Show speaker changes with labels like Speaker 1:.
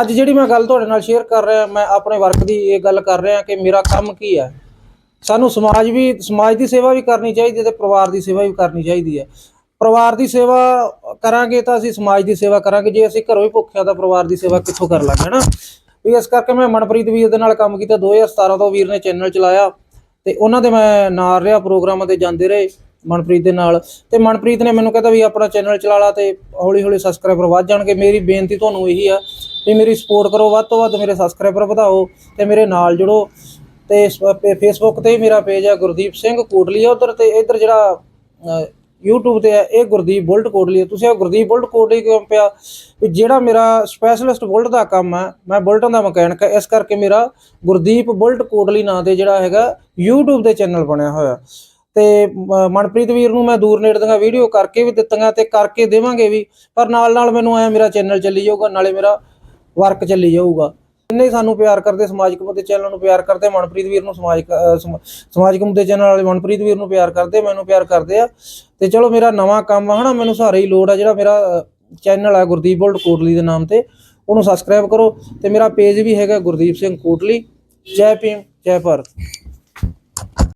Speaker 1: ਅੱਜ ਜਿਹੜੀ ਮੈਂ ਗੱਲ ਤੁਹਾਡੇ ਨਾਲ ਸ਼ੇਅਰ ਕਰ ਰਿਹਾ, ਮੈਂ ਆਪਣੇ ਵਰਕ ਦੀ ਇਹ ਗੱਲ ਕਰ ਰਿਹਾ ਕਿ ਮੇਰਾ ਕੰਮ ਕੀ ਹੈ। ਸਾਨੂੰ ਸਮਾਜ ਵੀ, ਸਮਾਜ ਦੀ ਸੇਵਾ ਵੀ ਕਰਨੀ ਚਾਹੀਦੀ ਹੈ ਤੇ ਪਰਿਵਾਰ ਦੀ ਸੇਵਾ ਵੀ ਕਰਨੀ ਚਾਹੀਦੀ ਹੈ। ਪਰਿਵਾਰ ਦੀ ਸੇਵਾ ਕਰਾਂਗੇ ਤਾਂ ਅਸੀਂ ਸਮਾਜ ਦੀ ਸੇਵਾ ਕਰਾਂਗੇ, ਜੇ ਅਸੀਂ ਘਰੋਂ ਹੀ ਭੁੱਖਿਆ ਤਾਂ ਪਰਿਵਾਰ ਦੀ ਸੇਵਾ ਕਿੱਥੋਂ ਕਰ ਲਾਂਗੇ, ਹਨਾ? ਵੀ ਇਸ ਕਰਕੇ ਮੈਂ ਮਨਪ੍ਰੀਤ ਵੀਰ ਦੇ ਨਾਲ ਕੰਮ ਕੀਤਾ। 2017 ਤੋਂ ਵੀਰ ਨੇ ਚੈਨਲ ਚਲਾਇਆ ਤੇ ਉਹਨਾਂ ਦੇ ਮੈਂ ਨਾਲ ਰਿਹਾ, ਪ੍ਰੋਗਰਾਮਾਂ ਤੇ ਜਾਂਦੇ ਰਹੇ। ਮਨਪ੍ਰੀਤ ਦੇ ਨਾਲ। ਤੇ ਮਨਪ੍ਰੀਤ ਨੇ ਮੈਨੂੰ ਕਹਿੰਦਾ ਵੀ ਆਪਣਾ ਚੈਨਲ ਚਲਾ ਲਾ ਤੇ ਹੌਲੀ ਹੌਲੀ ਸਬਸਕ੍ਰਾਈਬਰ ਵੱਧ ਜਾਣਗੇ। ਮੇਰੀ ਬੇਨਤੀ ਤੁਹਾਨੂੰ ਇਹੀ ਆ ਵੀ ਮੇਰੀ ਸਪੋਰਟ ਕਰੋ ਵੱਧ ਤੋਂ ਵੱਧ ਮੇਰੇ ਸਬਸਕ੍ਰਾਈਬਰ ਵਧਾਓ ਤੇ ਮੇਰੇ ਨਾਲ ਜੁੜੋ। ਤੇ ਫੇਸਬੁੱਕ ਤੇ ਮੇਰਾ ਪੇਜ ਹੈ ਗੁਰਦੀਪ ਸਿੰਘ ਕੋਟਲੀ ਉਧਰ ਤੇ ਇਧਰ ਜਿਹੜਾ ਅਹ, YouTube ਤੇ ਹੈ ਇਹ ਗੁਰਦੀਪ ਬੁਲਟ ਕੋਟਲੀ ਹੈ। ਤੁਸੀਂ ਇਹ ਗੁਰਦੀਪ ਬੁਲਟ ਕੋਟਲੀ ਕਿਉਂ ਪਿਆ? ਵੀ ਜਿਹੜਾ ਮੇਰਾ ਸਪੈਸ਼ਲਿਸਟ ਬੁਲਟ ਦਾ ਕੰਮ ਹੈ ਮੈਂ ਬੁਲਟਾਂ ਦਾ ਮਕੈਨਿਕ ਹੈ ਇਸ ਕਰਕੇ ਮੇਰਾ ਗੁਰਦੀਪ ਬੁਲਟ ਕੋਟਲੀ ਨਾਂ ਤੇ ਜਿਹੜਾ ਹੈਗਾ YouTube ਤੇ ਚੈਨਲ ਬਣਿਆ ਹੋਇਆ। ਤੇ ਮਨਪ੍ਰੀਤ ਵੀਰ ਨੂੰ ਮੈਂ ਦੂਰ ਨੇੜੇ ਦੀਆਂ ਵੀਡੀਓ ਕਰਕੇ ਵੀ ਦਿੱਤੀਆਂ ਤੇ ਕਰਕੇ ਦੇਵਾਂਗੇ ਵੀ, ਪਰ ਨਾਲ ਨਾਲ ਮੈਨੂੰ ਆਇਆ ਮੇਰਾ ਚੈਨਲ ਚੱਲੀ ਜਾਊਗਾ, ਨਾਲੇ ਮੇਰਾ ਵਰਕ ਚੱਲੀ ਜਾਊਗਾ। ਜਿੰਨੇ ਸਾਨੂੰ ਪਿਆਰ ਕਰਦੇ ਸਮਾਜਿਕ ਮੁੱਦੇ ਚੈਨਲ ਨੂੰ ਪਿਆਰ ਕਰਦੇ, ਮਨਪ੍ਰੀਤ ਵੀਰ ਨੂੰ ਸਮਾਜਿਕ ਸਮਾਜਿਕ ਮੁੱਦੇ ਚੈਨਲ ਵਾਲੇ ਮਨਪ੍ਰੀਤ ਵੀਰ ਨੂੰ ਪਿਆਰ ਕਰਦੇ, ਮੈਨੂੰ ਪਿਆਰ ਕਰਦੇ ਆ। ਤੇ ਚਲੋ ਮੇਰਾ ਨਵਾਂ ਕੰਮ ਆ ਹਨਾ, ਮੈਨੂੰ ਸਹਾਰੇ ਹੀ ਲੋੜ ਆ ਜਿਹੜਾ ਮੇਰਾ ਚੈਨਲ ਆ ਗੁਰਦੀਪ ਬੋਲਟ ਕੋਟਲੀ ਦੇ ਨਾਮ ਤੇ, ਉਹਨੂੰ ਸਬਸਕ੍ਰਾਈਬ ਕਰੋ। ਤੇ ਮੇਰਾ ਪੇਜ ਵੀ ਹੈਗਾ ਗੁਰਦੀਪ ਸਿੰਘ ਕੋਟਲੀ। ਜੈ ਭੀਮ, ਜੈ ਭਾਰਤ।